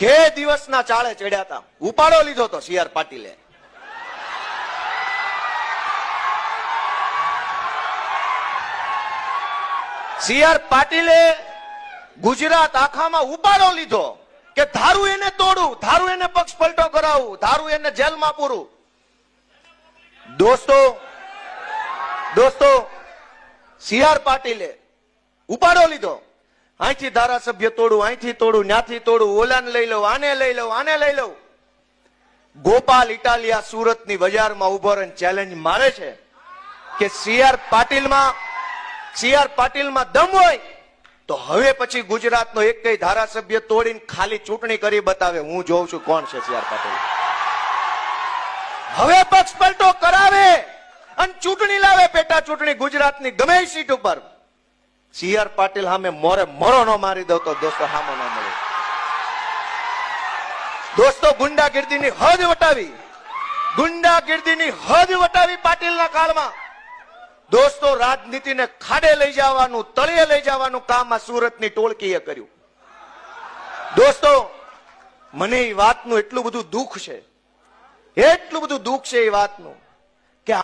કે દિવસના ચાળે ચડ્યા હતા ઉપાડો લીધો તો સીઆર પાટીલે. સીઆર પાટીલે ગુજરાત આખામાં ઉપાડો લીધો કે ધારું એને તોડું, ધારું એને પક્ષ પલટો કરાવું, ધારું એને જેલમાં પૂરું. દોસ્તો દોસ્તો સીઆર પાટીલે ઉપાડો લીધો. અહીંથી ધારાસભ્ય તોડું અહીંથી તોડું, ન્યાથી તોડું, ઓલાને લઈ લઉં, આને લઈ લઉં, આને લઈ લઉં. ગોપાલ ઇટાલિયા સુરતની બજારમાં ઊભો રહીને ચેલેન્જ મારે છે કે સીઆર પાટીલમાં સીઆર પાટીલમાં દમ હોય તો હવે પછી ગુજરાતનો એક કઈ ધારાસભ્ય તોડીને ખાલી ચૂંટણી કરી બતાવે, હું જોઉં છું કોણ છે સીઆર પાટીલ. હવે પક્ષ પલટો કરાવે અને ચૂંટણી લાવે પેટા ચૂંટણી ગુજરાતની ગમે સીટ ઉપર. સીઆર પાટીલ સામે મોરે મોરો નો મારી દઉં તો દોસ્તો સામો ન મળે. દોસ્તો ગુંડાગીર્દીની હદ વટાવી, ગુંડાગીર્દીની હદ વટાવી પાટીલના કાળમાં દોસ્તો રાજનીતિને ખાડે લઈ જવાનું, તળિયે લઈ જવાનું કામ આ સુરતની ટોળકીએ કર્યું. દોસ્તો, મને એ વાતનું એટલું બધું દુઃખ છે. એટલું બધું દુઃખ છે એ વાતનું.